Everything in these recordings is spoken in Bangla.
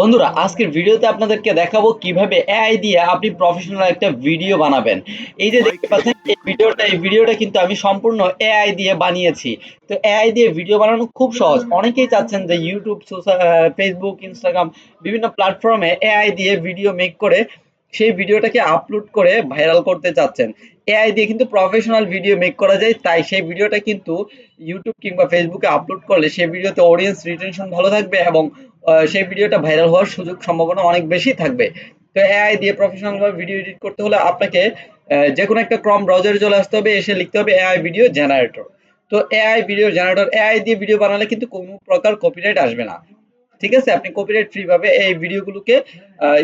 বন্ধুরা আজকের ভিডিওতে আপনাদেরকে দেখাবো কীভাবে এআই দিয়ে আপনি প্রফেশনাল একটা ভিডিও বানাবেন। এই যে দেখতে পাচ্ছেন এই ভিডিওটা এই ভিডিওটা কিন্তু আমি সম্পূর্ণ এআই দিয়ে বানিয়েছি। তো এআই দিয়ে ভিডিও বানানো খুব সহজ। অনেকেই চাচ্ছেন যে ইউটিউব ফেসবুক ইনস্টাগ্রাম বিভিন্ন প্ল্যাটফর্মে এআই দিয়ে ভিডিও মেক করে সেই ভিডিওটাকে আপলোড করে ভাইরাল করতে চাচ্ছেন। এআই দিয়ে কিন্তু প্রফেশনাল ভিডিও মেক করা যায়। তাই সেই ভিডিওটা কিন্তু ইউটিউব কিংবা ফেসবুকে আপলোড করলে সেই ভিডিওতে অডিয়েন্স রিটেনশন ভালো থাকবে এবং সেই ভিডিওটা ভাইরাল হওয়ার সুযোগ সম্ভাবনা অনেক বেশি থাকবে। তো এআই দিয়ে প্রফেশনাল ভাবে ভিডিও এডিট করতে হলে আপনাকে যে কোনো একটা ক্রম ব্রাউজারে চলে আসতে হবে, এসে লিখতে হবে এআই ভিডিও জেনারেটর তো এআই ভিডিও জেনারেটর এআই দিয়ে ভিডিও বানালে কিন্তু কোনো প্রকার কপিরাইট আসবে না। ঠিক আছে? আপনি কপিরাইট ফ্রি ভাবে এই ভিডিওগুলোকে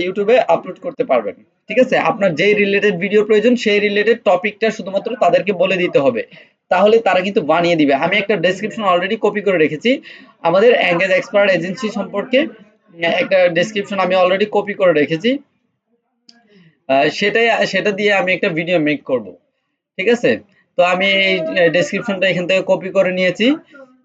ইউটিউবে আপলোড করতে পারবেন। ঠিক আছে? আপনার যেই রিলেটেড ভিডিও প্রয়োজন, সেই রিলেটেড টপিকটা শুধুমাত্র তাদেরকে বলে দিতে হবে। তাহলে তারা কিন্তু বানিয়ে দিবে। আমি একটা ডেসক্রিপশন অলরেডি কপি করে রেখেছি। আমাদের এঙ্গেজ এক্সপার্ট এজেন্সি সম্পর্কে একটা ডেসক্রিপশন আমি অলরেডি কপি করে রেখেছি। সেটাই, সেটা দিয়ে আমি একটা ভিডিও মেক করব। ঠিক আছে? তো আমি এই ডেসক্রিপশনটা এখান থেকে কপি করে নিয়েছি।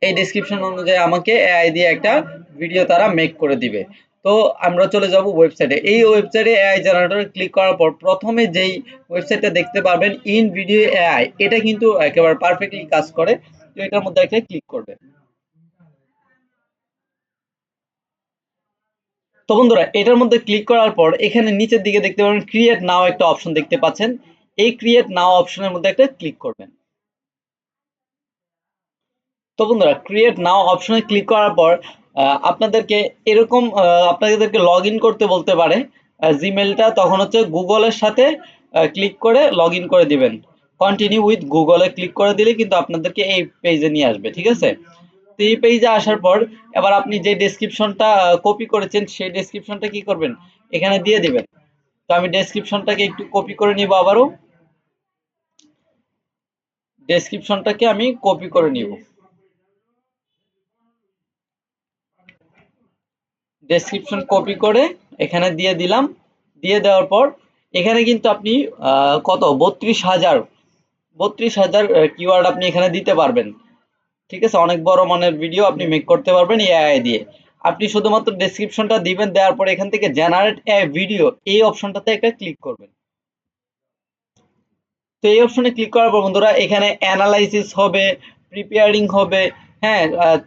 এই ডেসক্রিপশন অনুযায়ী আমাকে এআই দিয়ে একটা ভিডিও তারা মেক করে দিবে। তো আমরা চলে যাব ওয়েবসাইটে এই ওয়েবসাইটে এআই জেনারেটরে ক্লিক করার পর প্রথমে যেই ওয়েবসাইটটা দেখতে পারবেন ইন ভিডিও এআই এটা কিন্তু একেবারে পারফেক্টলি কাজ করে। তো এটার মধ্যে একটা ক্লিক করবেন তো বন্ধুরা, এটার মধ্যে ক্লিক করার পর এখানে নিচের দিকে দেখতে পাবেন ক্রিয়েট নাও একটা অপশন দেখতে পাচ্ছেন। এই ক্রিয়েট নাও অপশনের মধ্যে একটা ক্লিক করবেন। তো বন্ধুরা ক্রিয়েট নাও অপশনে ক্লিক করার পর আপনাদেরকে এরকম আপনাদেরকে লগ করতে বলতে পারে জিমেলটা তখন হচ্ছে গুগলের সাথে ক্লিক করে লগ করে দিবেন। কন্টিনিউ উইথ গুগলে ক্লিক করে দিলে কিন্তু আপনাদেরকে এই পেজে নিয়ে আসবে, ঠিক আছে? তো এই পেজে আসার পর, এবার আপনি যে ডেসক্রিপশনটা কপি করেছেন, সেই ডেসক্রিপশনটা কি করবেন? এখানে দিয়ে দিবেন। তো আমি ডেসক্রিপশনটাকে একটু কপি করে নিব আবারও। ডেসক্রিপশনটাকে আমি কপি করে নিব। ডেসক্রিপশন কপি করে এখানে দিয়ে দিলাম। দিয়ে দেওয়ার পর এখানে কিন্তু আপনি কত? বত্রিশ হাজার। বত্রিশ হাজার কিওয়ার্ড আপনি এখানে দিতে পারবেন। ঠিক আছে? অনেক বড় মানের ভিডিও আপনি মেক করতে পারবেন এআই দিয়ে। আপনি শুধুমাত্র ডেসক্রিপশনটা দিবেন, দেওয়ার পর এখান থেকে জেনারেট এ ভিডিও এই অপশনটাতে একটা ক্লিক করবেন। তো এই অপশনে ক্লিক করার পর বন্ধুরা, এখানে অ্যানালাইসিস হবে প্রিপেয়ারিং হবে হ্যাঁ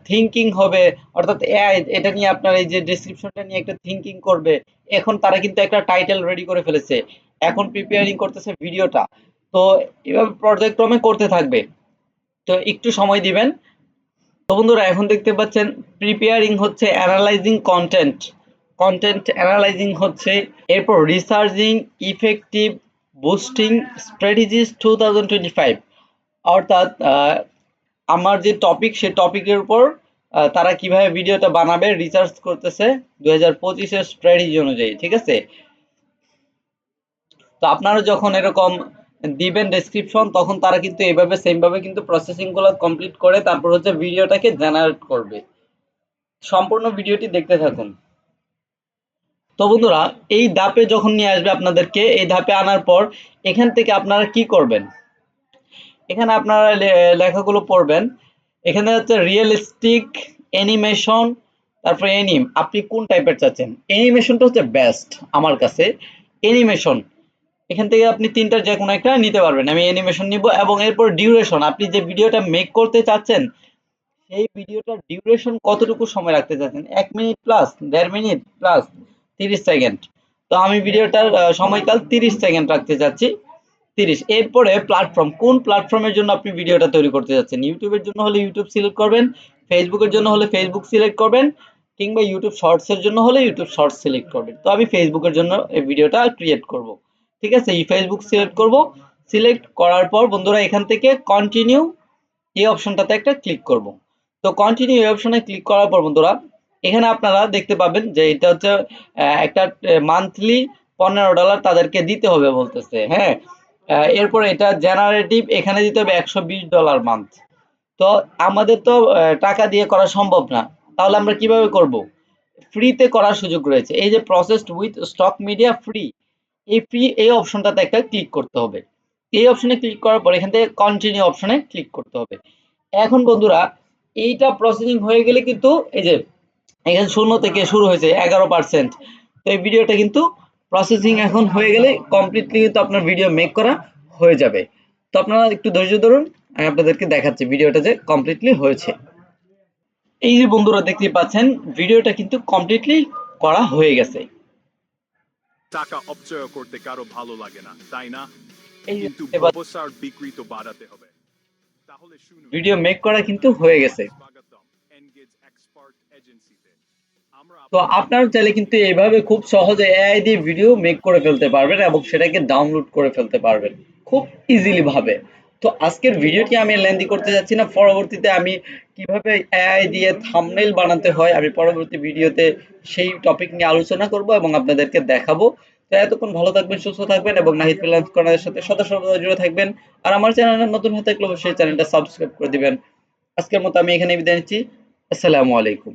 থিঙ্কিং হবে। অর্থাৎ AI এটা নিয়ে আপনার এই যে ডেসক্রিপশনটা নিয়ে একটা থিঙ্কিং করবে, এখন তারা কিন্তু একটা টাইটেল রেডি করে ফেলেছে। এখন প্রিপেয়ারিং করতেছে ভিডিওটা তো এভাবে পর্যায়ক্রমে করতে থাকবে। তো একটু সময় দিবেন। তো বন্ধুরা, এখন দেখতে পাচ্ছেন প্রিপেয়ারিং হচ্ছে অ্যানালাইজিং কন্টেন্ট কন্টেন্ট অ্যানালাইজিং হচ্ছে, এরপর researching effective boosting strategies two thousand twenty five অর্থাৎ আমার যে টপিক সেই টপিকের উপর তারা কীভাবে ভিডিওটা বানাবে রিসার্চ করতেছে দুই হাজার পঁচিশের স্ট্র্যাটেজি অনুযায়ী, ঠিক আছে? তো আপনারা যখন এরকম দিবেন ডেসক্রিপশন তখন তারা কিন্তু এইভাবে সেম ভাবে কিন্তু প্রসেসিংগুলো কমপ্লিট করে, তারপর হচ্ছে ভিডিওটাকে জেনারেট করবে। সম্পূর্ণ ভিডিওটি দেখতে থাকুন। তো বন্ধুরা, এই ধাপে যখন নিয়ে আসবে আপনাদেরকে, এই ধাপে আনার পর, এখান থেকে আপনারা কি করবেন? এখানে আপনারা লেখাগুলো পড়বেন। এখানে হচ্ছে রিয়েলিস্টিক অ্যানিমেশন তারপরে এনিম আপনি কোন টাইপের চাচ্ছেন? অ্যানিমেশনটা হচ্ছে বেস্ট আমার কাছে। অ্যানিমেশন এখান থেকে আপনি তিনটার যে কোনো একটা নিতে পারবেন। আমি অ্যানিমেশন নিব এবং এরপর ডিউরেশন আপনি যে ভিডিওটা মেক করতে চাচ্ছেন, সেই ভিডিওটার ডিউরেশন কতটুকু সময় রাখতে চাচ্ছেন? এক মিনিট প্লাস দেড় মিনিট প্লাস তিরিশ সেকেন্ড তো আমি ভিডিওটার সময়কাল তিরিশ সেকেন্ড রাখতে চাচ্ছি। তিরিশ এরপরে প্ল্যাটফর্ম কোন প্ল্যাটফর্মের জন্য আপনি ভিডিওটা তৈরি করতে যাচ্ছেন? ইউটিউবের জন্য হলে ইউটিউব সিলেক্ট করবেন, ফেসবুকের জন্য হলে ফেসবুক সিলেক্ট করবেন, কিংবা ইউটিউব শর্টসের জন্য হলে ইউটিউব শর্টস সিলেক্ট করবেন। তো আমি ফেসবুকের জন্য এই ভিডিওটা ক্রিয়েট করব। ঠিক আছে? এই ফেসবুক সিলেক্ট করব। সিলেক্ট করার পর বন্ধুরা এখান থেকে কন্টিনিউ এই অপশনটাতে একটা ক্লিক করব। তো কন্টিনিউ এই অপশনে ক্লিক করার পর বন্ধুরা, এখানে আপনারা দেখতে পাবেন যে এটা হচ্ছে একটা মান্থলি পনেরো ডলার তাদেরকে দিতে হবে বলতেছে। হ্যাঁ? এরপর এটা জেনারেটিভ এখানে দিতে হবে একশো বিশ ডলার মান্থ তো আমাদের তো টাকা দিয়ে করা সম্ভব না। তাহলে আমরা কীভাবে করব? ফ্রিতে করার সুযোগ রয়েছে। এই যে processed with stock media free এই ফ্রি এই অপশনটাতে একটা ক্লিক করতে হবে। এই অপশনে ক্লিক করার পর এখান থেকে কন্টিনিউ অপশনে ক্লিক করতে হবে। এখন বন্ধুরা, এইটা প্রসেসিং হয়ে গেলে কিন্তু এই যে এখানে শূন্য থেকে শুরু হয়েছে, এগারো পার্সেন্ট তো এই ভিডিওটা কিন্তু প্রসেসিং এখন হয়ে গেলে কমপ্লিটলি কিন্তু আপনার ভিডিও মেক করা হয়ে যাবে। তো আপনারা একটু ধৈর্য ধরুন আমি আপনাদেরকে দেখাচ্ছি ভিডিওটা যে কমপ্লিটলি হয়েছে। এই যে বন্ধুরা দেখতে পাচ্ছেন ভিডিওটা কিন্তু কমপ্লিটলি করা হয়ে গেছে। টাকা অপচয় করতে কারও ভালো লাগে না তাই না? কিন্তু ব্যবসার বিক্রি তো বাড়াতে হবে। তাহলে শুনুন। ভিডিও মেক করা কিন্তু হয়ে গেছে। তো আপনারা চাইলে কিন্তু এইভাবে খুব সহজে এআই দিয়ে ভিডিও মেক করে ফেলতে পারবেন এবং সেটাকে ডাউনলোড করে ফেলতে পারবেন খুব ইজিলি ভাবে। তো আজকের ভিডিওটি আমি লেন্দি করতে যাচ্ছি না, পরবর্তীতে আমি কীভাবে এআই দিয়ে থাম্বনেল বানাতে হয় আমি পরবর্তী ভিডিওতে সেই টপিক নিয়ে আলোচনা করব এবং আপনাদেরকে দেখাবো। তো এতক্ষণ ভালো থাকবেন, সুস্থ থাকবেন এবং নাহিদ ফ্রিল্যান্স কর্নারের সাথে সদা সর্বদা জুড়ে থাকবেন। আর আমার চ্যানেলে নতুন হয়ে থাকলে অবশ্যই চ্যানেলটা সাবস্ক্রাইব করে দিবেন। আজকের মতো আমি এখানে বিদায় নিচ্ছি। আসসালামু আলাইকুম।